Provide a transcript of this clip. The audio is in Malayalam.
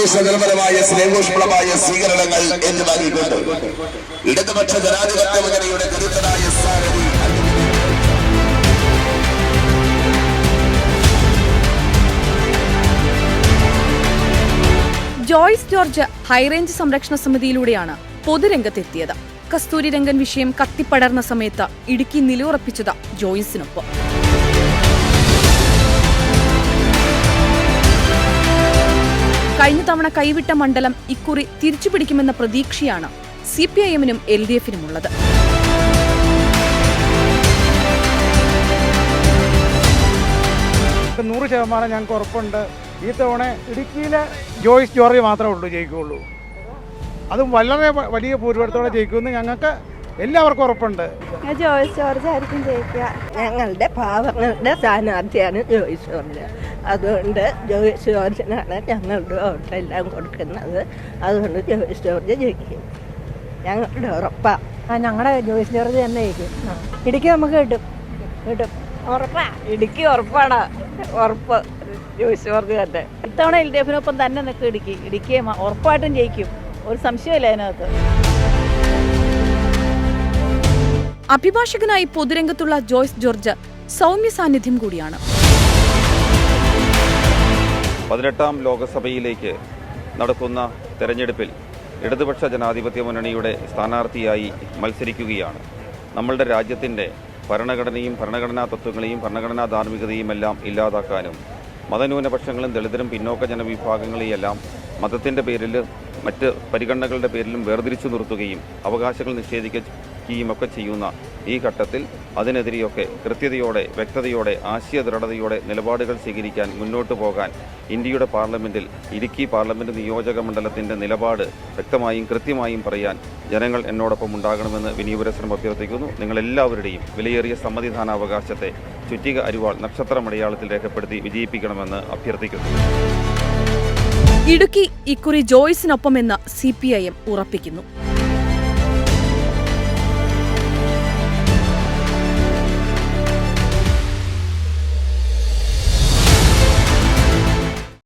ആവേശ നിർമ്മലമായ സ്നേഹോഷ്മളമായ സ്വീകരണങ്ങൾ എന്ന് ഏറ്റുവാങ്ങിക്കൊണ്ട് ഇടതുപക്ഷ ജനാധിപത്യ മുന്നണിയുടെ കരുത്തനായ സാരഥി ജോയ്സ് ജോർജ് ഹൈറേഞ്ച് സംരക്ഷണ സമിതിയിലൂടെയാണ് പൊതുരംഗത്തെത്തിയത്. കസ്തൂരിരംഗൻ വിഷയം കത്തിപ്പടർന്ന സമയത്ത് ഇടുക്കി നിലയുറപ്പിച്ചത് ജോയ്സിനൊപ്പം. കഴിഞ്ഞ തവണ കൈവിട്ട മണ്ഡലം ഇക്കുറി തിരിച്ചുപിടിക്കുമെന്ന പ്രതീക്ഷയാണ് സി പി ഐ എമ്മിനും എൽ ഡി എഫിനുമുള്ളത് നൂറ് ശതമാനം ഞങ്ങൾക്ക് ഉറപ്പുണ്ട്. ഈ തവണ ഇടുക്കിയിലെ ജോയിസ് ജോർജ് മാത്രമേ ഉള്ളൂ ജയിക്കുകയുള്ളൂ. അതും വളരെ വലിയ ഭൂരിപക്ഷത്തോടെ ജയിക്കുമെന്ന് ഞങ്ങൾക്ക് എല്ലാവർക്കും ഉറപ്പുണ്ട്. ജോയിസ് ജോയ്സ് ജോർജ് ആയിരിക്കും ജയിക്കുക. ഞങ്ങളുടെ പാവങ്ങളുടെ സ്ഥാനാർത്ഥിയാണ് ജോയിസ് ജോർജ്. അതുകൊണ്ട് ജോയ്സ് ജോർജിനാണ് ഞങ്ങളുടെ വോട്ടെല്ലാം കൊടുക്കുന്നത്. അതുകൊണ്ട് ജോയിസ് ജോർജ് ജയിക്കും. ഞങ്ങളുടെ ഉറപ്പാ. ആ ഞങ്ങളുടെ ജോയിസ് ജോർജ് തന്നെ ജയിക്കും. ഇടുക്കി നമുക്ക് കിട്ടും. കിട്ടും. ഉറപ്പാ. ഇടുക്കി ഉറപ്പാണ്. ഉറപ്പ്. ജോയിസ് ജോർജ് തന്നെ. ഇത്തവണ എൽ ഡി എഫിനൊപ്പം തന്നെ നിൽക്കും ഇടുക്കി. ഇടുക്കിയെ ഉറപ്പായിട്ടും ജയിക്കും. ഒരു സംശയമില്ല അതിനകത്ത്. അഭിഭാഷകനായി പൊതുരംഗത്തുള്ള ജോയ്സ് ജോർജ് സൗമ്യ സാന്നിധ്യം കൂടിയാണ്. പതിനെട്ടാം ലോകസഭയിലേക്ക് നടക്കുന്ന തെരഞ്ഞെടുപ്പിൽ ഇടതുപക്ഷ ജനാധിപത്യ മുന്നണിയുടെ സ്ഥാനാർത്ഥിയായി മത്സരിക്കുകയാണ്. നമ്മളുടെ രാജ്യത്തിന്റെ ഭരണഘടനയും ഭരണഘടനാ തത്വങ്ങളെയും ഭരണഘടനാ ധാർമ്മികതയും എല്ലാം ഇല്ലാതാക്കാനും മതന്യൂനപക്ഷങ്ങളും ദളിതരും പിന്നോക്ക ജനവിഭാഗങ്ങളെയെല്ലാം മതത്തിന്റെ പേരിൽ മറ്റ് പരിഗണനകളുടെ പേരിലും വേർതിരിച്ചു നിർത്തുകയും അവകാശങ്ങൾ നിഷേധിക്കുകയും ഒക്കെ ചെയ്യുന്ന ഈ ഘട്ടത്തിൽ അതിനെതിരെയൊക്കെ കൃത്യതയോടെ വ്യക്തതയോടെ ആശയ ദൃഢതയോടെ നിലപാടുകൾ സ്വീകരിക്കാൻ മുന്നോട്ട് പോകാൻ ഇന്ത്യയുടെ പാർലമെന്റിൽ ഇടുക്കി പാർലമെന്റ് നിയോജക മണ്ഡലത്തിന്റെ നിലപാട് വ്യക്തമായും കൃത്യമായും പറയാൻ ജനങ്ങൾ എന്നോടൊപ്പം ഉണ്ടാകണമെന്ന് വിനീപുരസ്വരം അഭ്യർത്ഥിക്കുന്നു. നിങ്ങളെല്ലാവരുടെയും വിലയേറിയ സമ്മതിദാനാവകാശത്തെ ചുറ്റിക അരിവാൾ നക്ഷത്രമടയാളത്തിൽ രേഖപ്പെടുത്തി വിജയിപ്പിക്കണമെന്ന് അഭ്യർത്ഥിക്കുന്നു. ഇടുക്കി ഇക്കുറി ജോയ്സിനൊപ്പമെന്ന് സി പി ഐ എം ഉറപ്പിക്കുന്നു.